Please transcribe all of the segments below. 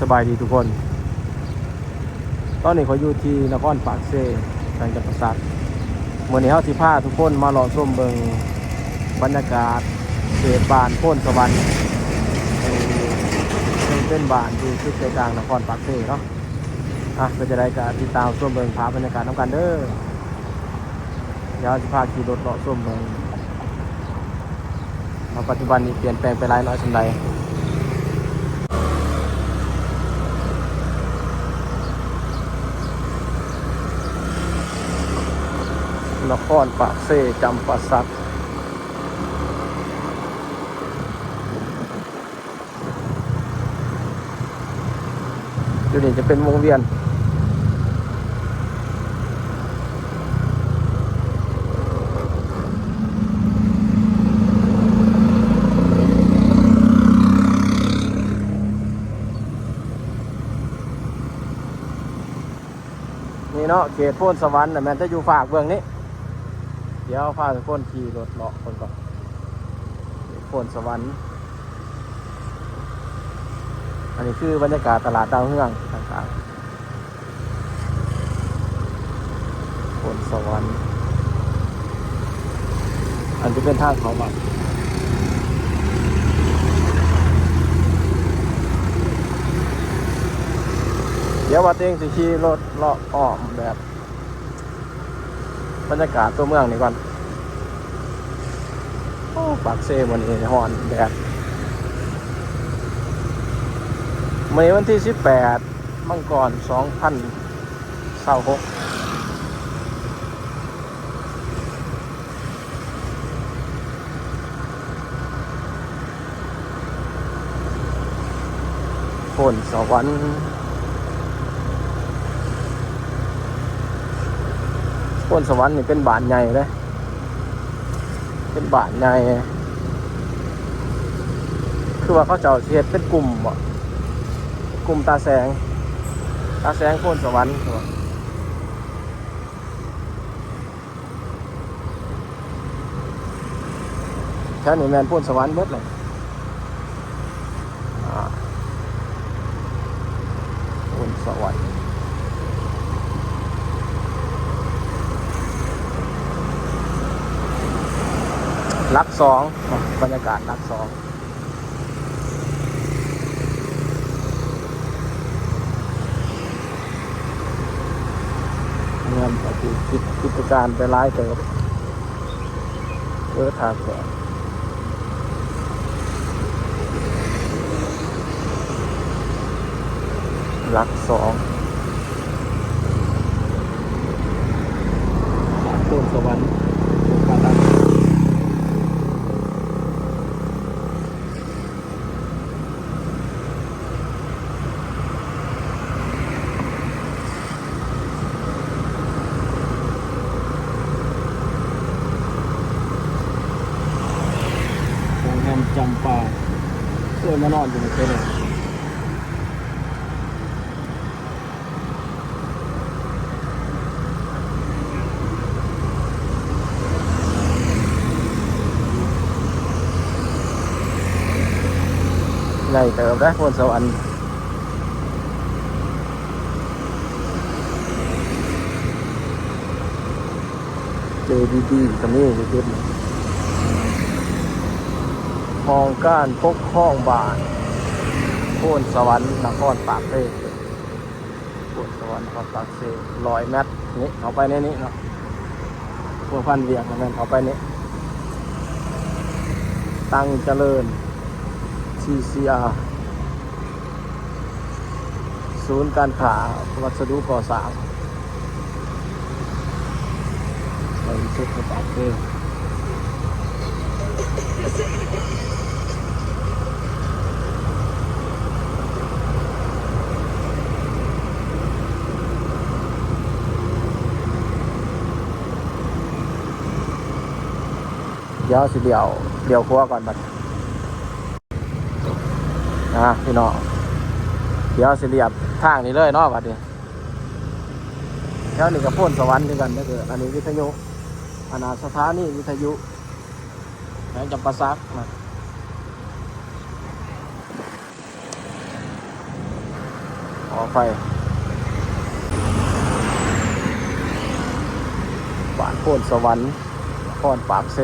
สบายดีทุกคน ตอนนี้เขาอยู่ที่นครปากเซแขวงจำปาสักเมื่อนี้เขาสิพาทุกคนมาหล่อส้มเบิงบรรยากาศเขตบานโพ้นสวรรค์เป็นเป็นบานที่ชุดใจกลางนครปากเซเนาะอะก็จะได้การติดตามส้มเบิงภาบรรยากาศน้ำกันเด้อเดี๋ยวสิพาขี่รถเลาะส้มเบิงมาปัจจุบันนี้เปลี่ยนแปลงไปหลายน้อยสันใด นครปากเซจำปาสักอยู่นี่จะเป็นวงเวียนนี่เนาะเขตโพนสวรรค์น่แมันจะอยู่ฝากเบื้องนี้ ดี๋ยวพาทุกคนขี่รถเลาะคนก่อนโพนสวรรค์ อันนี้คือบรรยากาศตลาดดาวเฮืองต่างๆโพนสวรรค์ อันที่เป็นทางเขาบัดเดี๋ยวว่าเต้งสิขี่รถเลาะอ้อมแบบ บรรยากาศตัวเมืองนี่ก่อนโอ้ปากเซ่มันนี้ฮอนแดดเมย์วันที่ 18 มังกร2026ฝนสวรรค์ พ้นสวรรค์นี่เป็นบานใหญ่เลยเป็นบานใหญ่คือว่าเขาเจ้าสิเฮ็ดเป็นกลุ่มบ่กลุ่มตาแสง ตาแสงพ้นสวรรค์แค่นี้แมนพ้นสวรรค์เบิดเลยอ่าพ้นสวรรค์ ลักสองบรรยากาศลักสองเงินปฏิกิจกิจการไปร้ายเติบเพื่อทางแสงลักสองต้นสวรรค์ปาตัน โรงแรมจำปาเคยมานอนอยู่ในเต้เลยให ญ่เติบได้พนสวรรค์เจดีดีตรงนี้เด็ดๆห้องการปกครองบานโพนสวรรค์นครปากเซ่โพนสวรรค์นครปากเซ่ร้อยเมตนี่เอาไปในนี้เนาะพวกพันเวียงนั่นเอาไปนี้ ตั้งเจริญ CCR ศูนย์การค้าวัสดุก่อสร้างไปสุดกับปากเซ่เดี๋ยวสิเดียวเดียวครัวก่อนบัด นะพี่น้องเดี๋ยวสิเรียบทางนี้เลยเนาะบัดนี้แถวนี้กับพ่นสวรรค์ด้วยกันก็คืออันนี้วิทยุอนาสถานีวิทยุแถวจำปาสักนะอไฟบ้านโพนสวรรค์นครปากเซ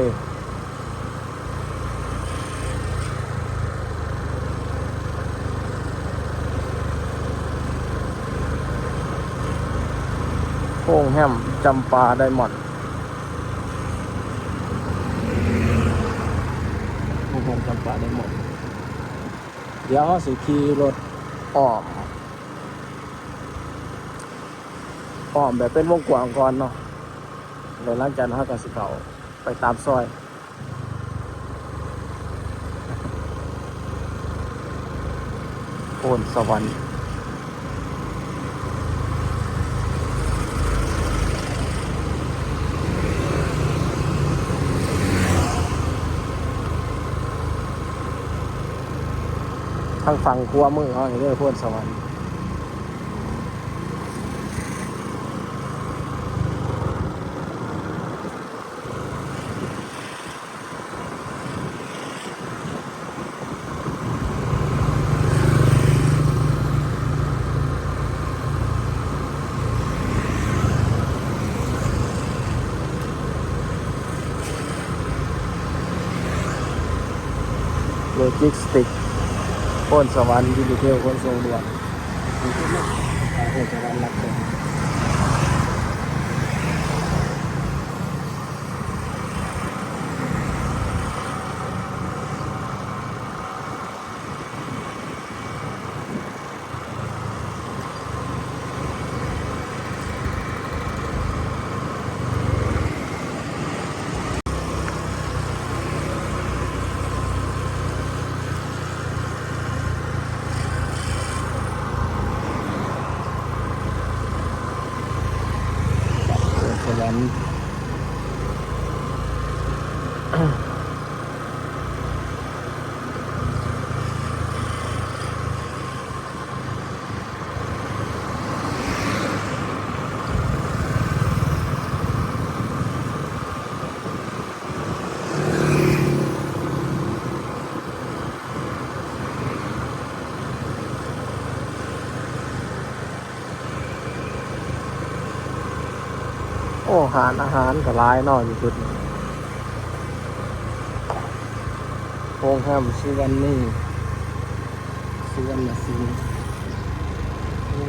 โค้งแฮมจำปาไดมอนด์โค้งแฮมจำปาไดมอนด์เดี๋ยวเราสิขี่รถอ้อมอ้อมแบบเป็นวงกว้างก่อนเนาะแล้วหลังจากนั้นเราก็สิเข้าไปตามซอยโอนสวรรค์ ทางฝั่งกัวมือเขาเรียกโพนสวรรค์โลจิสติก พนสวรรค์ดิจิเทลขนส่งด่วนโพนสวรรค์รับส่งโพนสวรร ค์ โอ้หารอาหารก็หลายนาะอยู่จุดโค้งแฮมสุวรรณีสุวรรณสีโอ้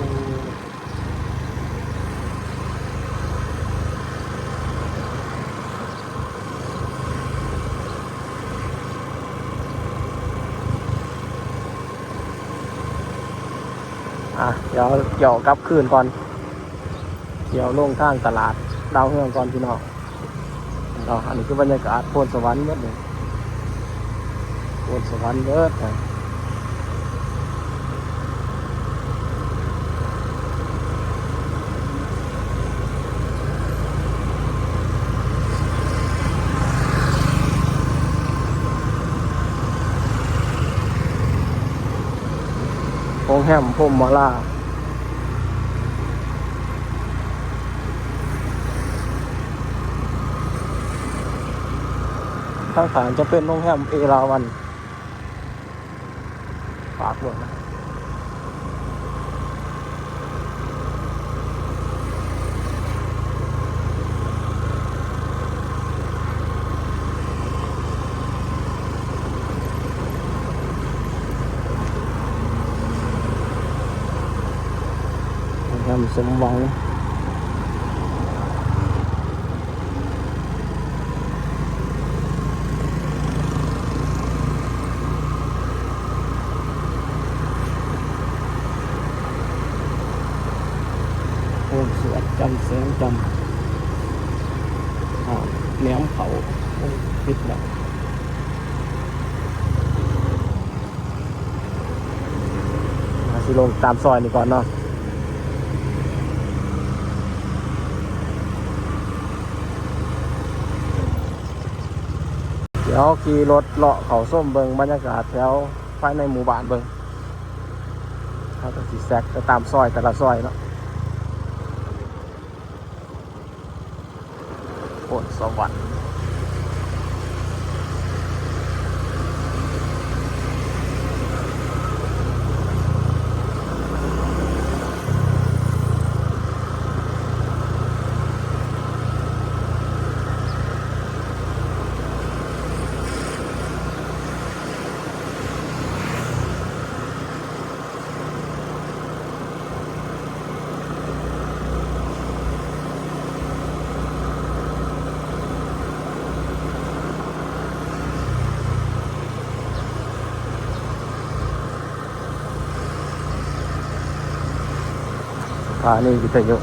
อะ เดี๋ยวเกี่ยวกลับคืนก่อน เดี๋ยวลงทางตลาด ดาวเฮืองก่อนพี่น้องเราอันนี้คือบรรยากาศโพนสวรรค์เมื่อเลยโพนสวรรค์เยอะนะโองแฮมพมมาลา ข้างขางจะเป็นโรงแรมเอราวันฝากด้วยนะโรงแรมสมหวัง โอ้สวดจำแสงจำอ่าแหนมเขาปิดแล้วมาสิลงตามซอยนี่ก่อนเนาะเดี๋ยวขี่รถเลาะเขาส้มเบิงบรรยากาศแถวภายในหมู่บ้านเบิงเขาก็สิแซกไปตามซอยแต่ละซอยเนาะ โอ นสวรรค์านีวิทยุ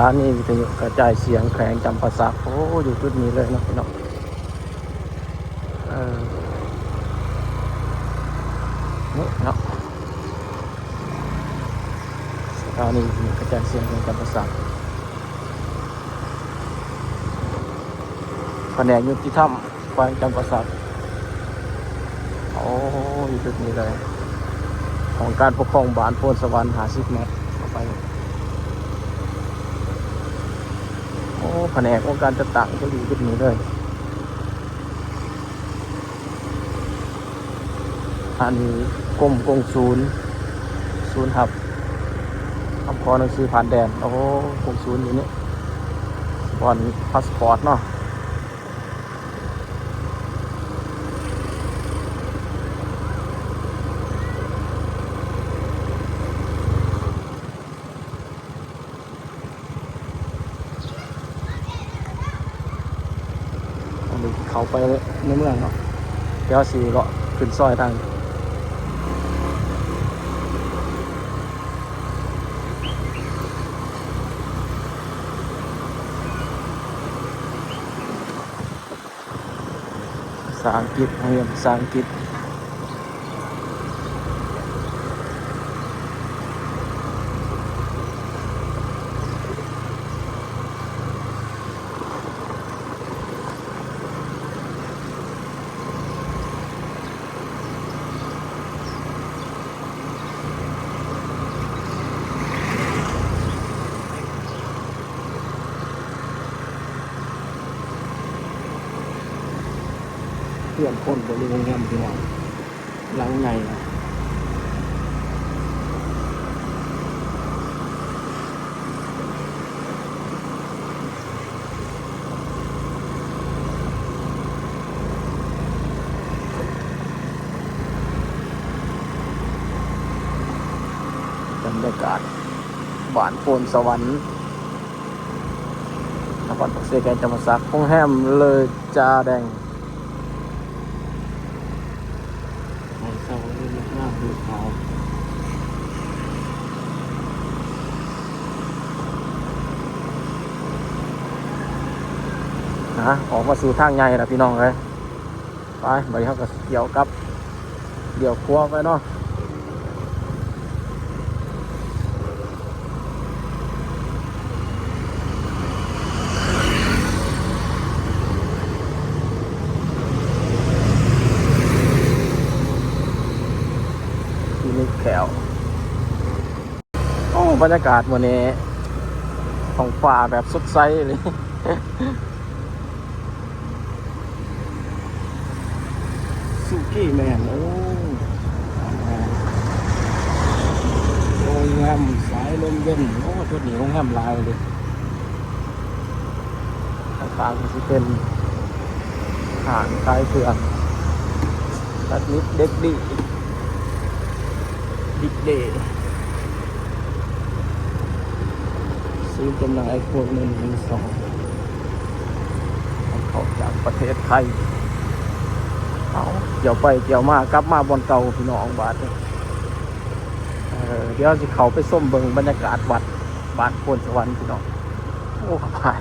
ถานีวิทยุกระจายเสียงแขวงจำปาสักโอ้อยู่จุดนี้เลยนะพี่น้องเออนี่เนาะสถานีวิทยุกระจายเสียงแขวงจำปาสักแผนกยุติธรรมแขวงจำปาสักโอ้อยู่จุดนี้เลย ของการปกครองบ้านโพนสวรรค์หาสิบเมตรเข้าไป โอ้ แผนกองค์การจัดตั้งก็อยู่จุดนี้เลยอันนี้กรมกงศูนย์ศูนย์หับอำพรหนังสือผ่านแดน โอ้กงศูนย์อยู่นี่บอนพาสปอร์ตเนาะ เขาไปในเมืองเนาะเดี๋ยวสีเลาะขึ้นซอยทางภาษาอังกฤษเรียนภาษาอังกฤษ เพื่อนคนบริเวณงามพี่น้องหลังไงนะบรรยากาศบ้านโพนสวรรค์นครปักเสกแกนจังหวัดสักห้องแฮมเลยจาแดง ของ เศร้าเรื่องหน้าดูขาวนะออกมาสู่ทางใหญ่นะพี่น้องเลยไปไปเขาก็เกี่ยวกับเดี่ยวครัวไปเนาะที่นี่แขวโอ้ บรรยากาศวันนี้ท้องฟ้าแบบสดใสเลยสุกี้แมน โอ้โรงแรมสายลมเย็น โอ้ชุดนี้โรงแรมลายเลยต่างๆก็จะเป็นอาหารคลายเครื่องตัดนิดเด็กดีดิกเดย์ ซื้อจำหน่ายไอโฟนหนึ่งหนึ่งสองเขาจากประเทศไทยเอาเดี๋ยวไปเดี๋ยวมากลับมาบนเก่าพี่น้องบาทเดียเดี๋ยวจะเขาไปส้มเบิงบรรยากาศวัดบาทโพนสวรรค์พี่น้องโอ้ฝ่าย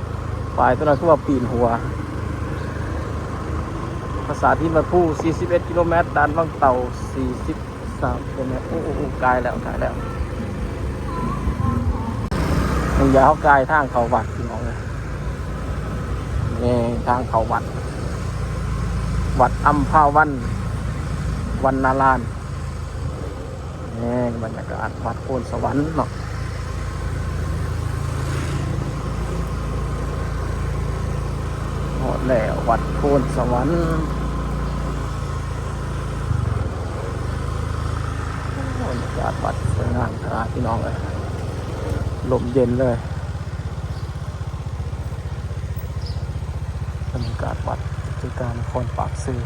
ฝ่ายตัวนั้นคือว่าปีนหัว ภาษาที่มาพู41 กิโลเมตรดันวังเต่า 43กิโลเมตรโอ้โหไกลแล้วไกลแล้ว มันยาวไกลทางเขาวัดพี่น้องเลนี่ทางเขาวัด วัดอัมพาวัน วันนาลานนี่บรรยากาศวัดโคนสวรรค์เนาะหอดแล้ววัดโคนสวรรค์บรรยากาศวัดสวยงามครับพี่น้องเลย ลมเย็นเลยบรรยากาศวัดที่การนครปากซื่อ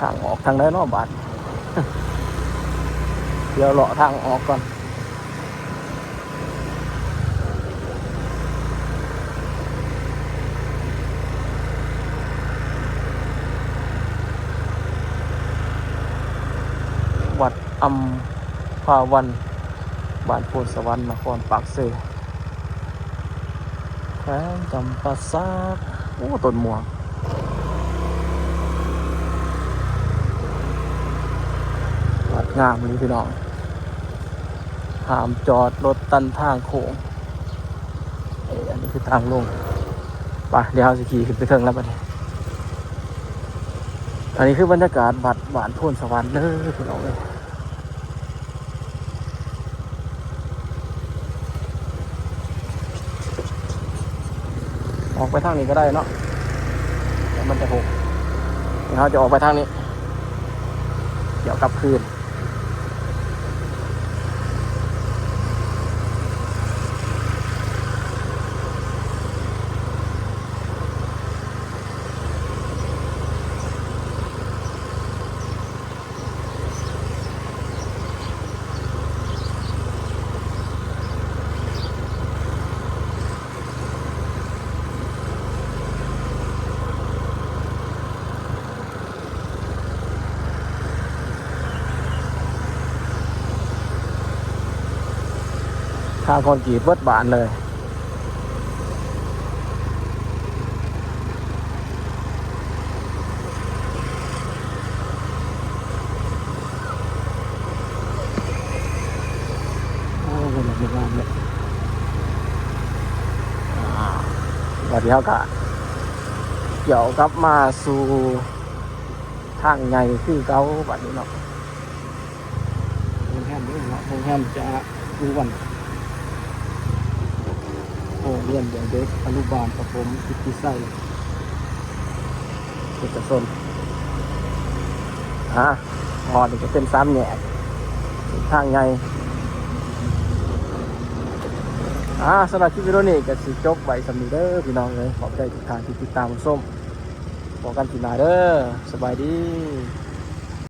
ทางออกทางไหนเนอกบ้าน เดี๋ยวเลาะทางออกก่อน วัดอัมพาวัน บ้านโพนสวรรค์นครปากเซแขวงจำปาซากโอ้ต้นม่วงวัดงามเลยพี่น้อง ห้ามจอดรถตันทางโค้งเอ้ยอันนี้คือทางลงไปเดี๋ยวเราจะขี่ขึ้นไปเทิงแล้วบัดนี้อันนี้คือบรรยากาศบัดหวานโพนสวรรค์เด้อพี่น้องเลยออกไปทางนี้ก็ได้เนาะมันจะหกเดี๋ยวเราจะออกไปทางนี้ เดี๋ยวกลับคืน ทางคอนกรีตเบิดบานเลยโอ้เป็นแบบนี้เลยอ่าวันนี้เขาก็เกี่ยวกลับมาสู่ทางใหญ่คือเก่าบัดนี้เนาะโรงแรมด้วยเนาะโรงแรมจะดูวันโร งเรียนเด็กเด็กอนุบาลประถมพิทธิไส้เอกชนฮะหอนี่จะเป็นสามแหนทางไงอ่าสำหรับคลิปวิดีโอนี้ก็สิจบไว้สำนีเด้อพี่น้องเลยขอบใจทุกท่านที่ติดตามชมบอกกันทีหนาเด้อสบายดี